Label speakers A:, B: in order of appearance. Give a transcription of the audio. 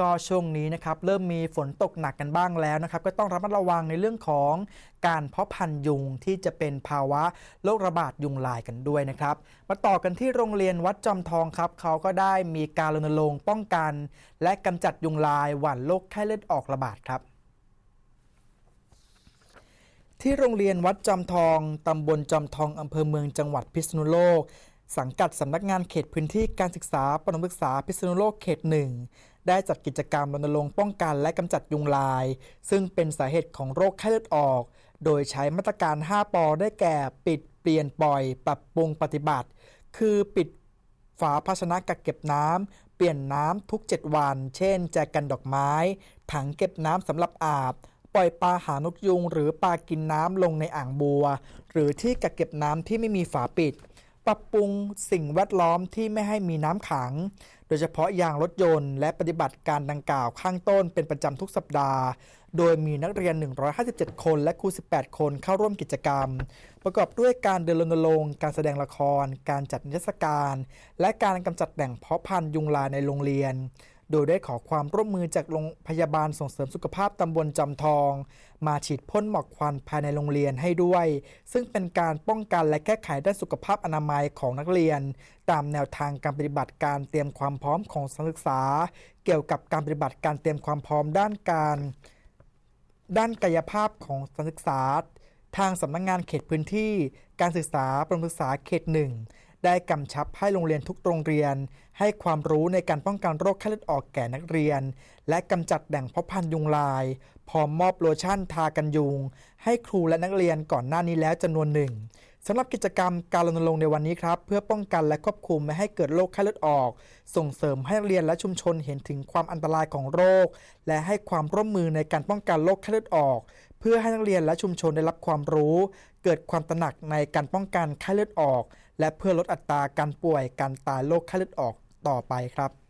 A: ก็ช่วงนี้นะครับเริ่มมีฝนตกหนักกันบ้างแล้วนะครับ ก็ต้องระมัดระวังในเรื่องของการเพาะพันธุ์ยุงที่จะเป็นภาวะโรคระบาดยุงลายกันด้วยนะครับ มาต่อกันที่โรงเรียนวัดจอมทองครับเขาก็ได้มีการรณรงค์ป้องกัน และกำจัดยุงลายหว่านโรคไข้เลือดออกระบาดครับที่โรงเรียนวัดจอมทอง ตำบลจอมทอง อำเภอเมืองจังหวัดพิษณุโลก สังกัดสำนักงานเขตพื้นที่การศึกษาประถมศึกษาพิษณุโลกเขตหนึ่งได้จัดกิจกรรมรณรงค์ป้องกันและกำจัดยุงลาย ซึ่งเป็นสาเหตุของโรคไข้เลือดออก โดยใช้มาตรการ 5 ปอได้แก่ปิดเปลี่ยนปล่อย ปรับปรุงปฏิบัติ คือปิดฝาภาชนะกักเก็บน้ำเปลี่ยนน้ำทุก 7 วัน เช่น แจกันดอกไม้ ถังเก็บน้ำสำหรับอาบ ปล่อยปลาหานกยุง หรือปลากินน้ำลงในอ่างบัว หรือที่กักเก็บน้ำที่ไม่มีฝาปิด ปรับปรุงสิ่งแวดล้อมที่ไม่ให้มีน้ำขัง โดยเฉพาะยางรถยนต์และปฏิบัติการดังกล่าวข้างต้นเป็นประจำทุกสัปดาห์ โดยมีนักเรียน 157 คนและครู18 คนเข้าร่วมกิจกรรม ประกอบด้วยการเดินรณรงค์การแสดงละคร การจัดนิทรรศการ และการกำจัดแหล่งเพาะพันธุ์ยุงลายในโรงเรียน โดยได้ขอความร่วมมือจากโรงพยาบาลส่งเสริมสุขภาพตำบลจอมทอง มาฉีดพ่นหมอกควันภายในโรงเรียนให้ด้วย ซึ่งเป็นการป้องกันและแก้ไขด้านสุขภาพอนามัยของนักเรียน ตามแนวทางการปฏิบัติการเตรียมความพร้อมของสถานศึกษา เกี่ยวกับการปฏิบัติการเตรียมความพร้อมด้านการ ด้านกายภาพของสถานศึกษาทางสำนักงงานเขตพื้นที่ การศึกษาประถมศึกษาเขตหนึ่ง ได้กำชับให้โรงเรียนทุกโรงเรียน ให้ความรู้ในการป้องกันโรคไข้เลือดออกแก่นักเรียน และกำจัดแหล่งเพาะพันธุ์ยุงลาย พร้อมมอบโลชั่นทากันยุง ให้ครูและนักเรียนก่อนหน้านี้แล้วจำนวนหนึ่ง สำหรับกิจกรรมการรณรงค์ในวันนี้ครับ เพื่อป้องกันและควบคุมไม่ให้เกิดโรคไข้เลือดออก ส่งเสริมให้นักเรียนและชุมชนเห็นถึงความอันตรายของโรค และให้ความร่วมมือในการป้องกันโรคไข้เลือดออก เพื่อให้นักเรียนและชุมชนได้รับความรู้ เกิดความตระหนักในการป้องกันไข้เลือดออก และเพื่อลดอัตราการป่วยการตายโรคไข้เลือดออกต่อไปครับ